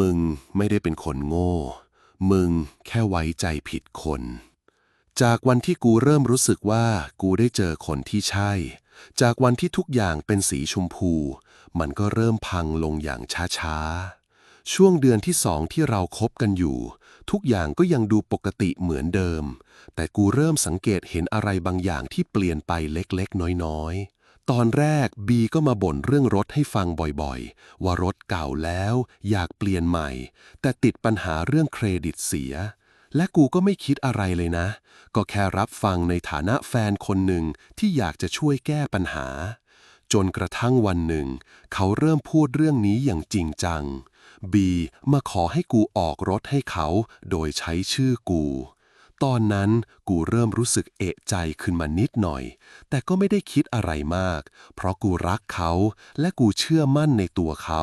มึงไม่ได้เป็นคนโง่ มึงแค่ไว้ใจผิดคน จากวันที่กูเริ่มรู้สึกว่ากูได้เจอคนที่ใช่ จากวันที่ทุกอย่างเป็นสีชมพู มันก็เริ่มพังลงอย่างช้าๆ ช่วงเดือนที่สองที่เราคบกันอยู่ ทุกอย่างก็ยังดูปกติเหมือนเดิม แต่กูเริ่มสังเกตเห็นอะไรบางอย่างที่เปลี่ยนไปเล็กๆ น้อยๆ ตอนแรกบีก็มาบ่นเรื่องรถให้ฟังบ่อยๆ ว่ารถเก่าแล้ว อยากเปลี่ยนใหม่ แต่ติดปัญหาเรื่องเครดิตเสีย และกูก็ไม่คิดอะไรเลยนะ ก็แค่รับฟังในฐานะแฟนคนหนึ่งที่อยากจะช่วยแก้ปัญหา จนกระทั่งวันหนึ่ง เขาเริ่มพูดเรื่องนี้อย่างจริงจัง บีมาขอให้กูออกรถให้เขา โดยใช้ชื่อกู ตอนนั้นกูเริ่มรู้สึกเอะใจขึ้นมานิดหน่อย แต่ก็ไม่ได้คิดอะไรมาก เพราะกูรักเขาและกูเชื่อมั่นในตัวเขา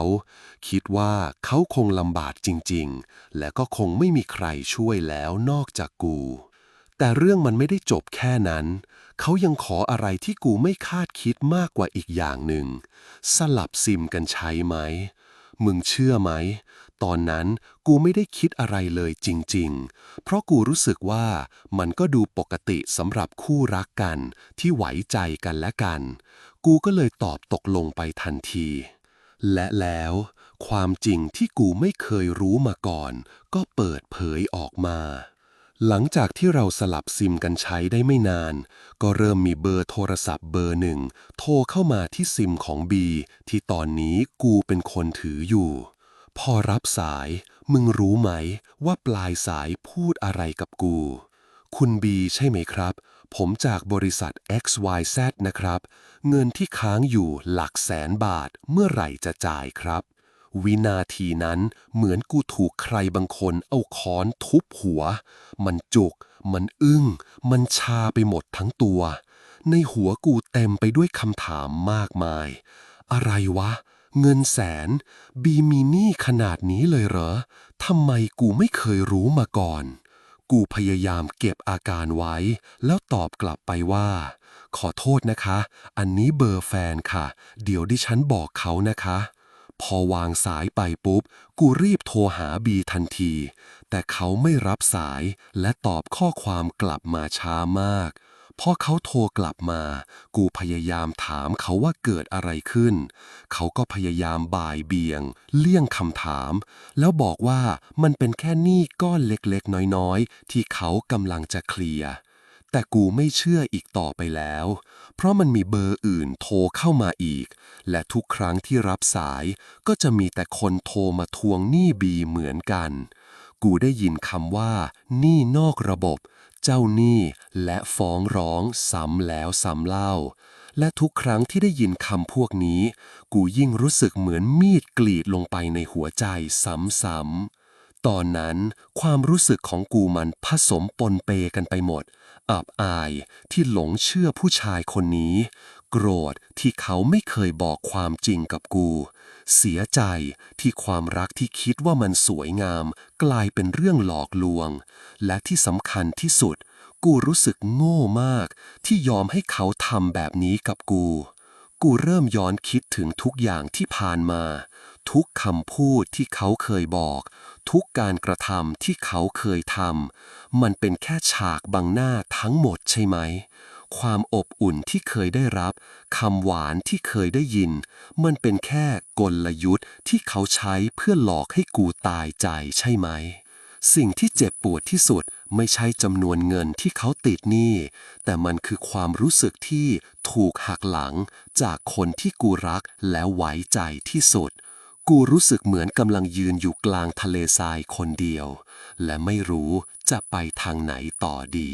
คิดว่าเขาคงลำบากจริงๆ และก็คงไม่มีใครช่วยแล้วนอกจากกู แต่เรื่องมันไม่ได้จบแค่นั้น เขายังขออะไรที่กูไม่คาดคิดมากกว่าอีกอย่างหนึ่ง สลับซิมกันใช้ไหม มึงเชื่อไหม ตอนนั้นกูไม่ได้คิดอะไรเลยจริง ๆ เพราะกูรู้สึกว่ามันก็ดูปกติสำหรับคู่รักกัน ที่ไหวใจกันและกัน กูก็เลยตอบตกลงไปทันที และแล้ว ความจริงที่กูไม่เคยรู้มาก่อน ก็เปิดเผยออกมาหลังจากที่เราสลับซิมกันใช้ได้ไม่นาน ก็เริ่มมีเบอร์โทรศัพท์เบอร์หนึ่ง โทรเข้ามาที่ซิมของบีที่ตอนนี้กูเป็นคนถืออยู่ พอรับสายมึงรู้ไหมว่าปลายสายพูดอะไรกับกู คุณบีใช่ไหมครับ ผมจากบริษัท XYZ นะครับ เงินที่ค้างอยู่หลักแสนบาทเมื่อไหร่จะจ่ายครับ วินาทีนั้นเหมือนกูถูกใครบางคนเอาค้อนทุบหัว มันจุก มันอึ้ง มันชาไปหมดทั้งตัว ในหัวกูเต็มไปด้วยคำถามมากมาย อะไรวะ เงินแสน บีมีหนี้ขนาดนี้เลยเหรอ ทำไมกูไม่เคยรู้มาก่อน กูพยายามเก็บอาการไว้ แล้วตอบกลับไปว่า ขอโทษนะคะ อันนี้เบอร์แฟนค่ะ เดี๋ยวดิฉันบอกเขานะคะ พอวางสายไปปุ๊บ กูรีบโทรหาบีทันที แต่เขาไม่รับสายและตอบข้อความกลับมาช้ามาก พอเขาโทรกลับมา กูพยายามถามเขาว่าเกิดอะไรขึ้น เขาก็พยายามบ่ายเบี่ยง เลี่ยงคำถาม แล้วบอกว่ามันเป็นแค่หนี้ก้อนเล็กๆ น้อยๆ ที่เขากำลังจะเคลียร์แต่กูไม่เชื่ออีกต่อไปแล้ว เพราะมันมีเบอร์อื่นโทรเข้ามาอีก และทุกครั้งที่รับสายก็จะมีแต่คนโทรมาทวงหนี้บีเหมือนกัน กูได้ยินคำว่าหนี้นอกระบบ เจ้าหนี้และฟ้องร้องซ้ำแล้วซ้ำเล่า และทุกครั้งที่ได้ยินคำพวกนี้ กูยิ่งรู้สึกเหมือนมีดกรีดลงไปในหัวใจซ้ำๆ ตอนนั้นความรู้สึกของกูมันผสมปนเปกันไปหมด อับอายที่หลงเชื่อผู้ชายคนนี้ โกรธที่เขาไม่เคยบอกความจริงกับกู เสียใจที่ความรักที่คิดว่ามันสวยงาม กลายเป็นเรื่องหลอกลวง และที่สำคัญที่สุด กูรู้สึกโง่มาก ที่ยอมให้เขาทำแบบนี้กับกู กูเริ่มย้อนคิดถึงทุกอย่างที่ผ่านมา ทุกคำพูดที่เขาเคยบอก ทุกการกระทำที่เขาเคยทำมันเป็นแค่ฉากบังหน้าทั้งหมดใช่ไหม ความอบอุ่นที่เคยได้รับคำหวานที่เคยได้ยิน มันเป็นแค่กลยุทธ์ที่เขาใช้เพื่อหลอกให้กูตายใจใช่ไหม สิ่งที่เจ็บปวดที่สุดไม่ใช่จำนวนเงินที่เขาติดหนี้ แต่มันคือความรู้สึกที่ถูกหักหลังจากคนที่กูรักและไว้ใจที่สุดกูรู้สึกเหมือนกำลังยืนอยู่กลางทะเลทรายคนเดียว และไม่รู้จะไปทางไหนต่อดี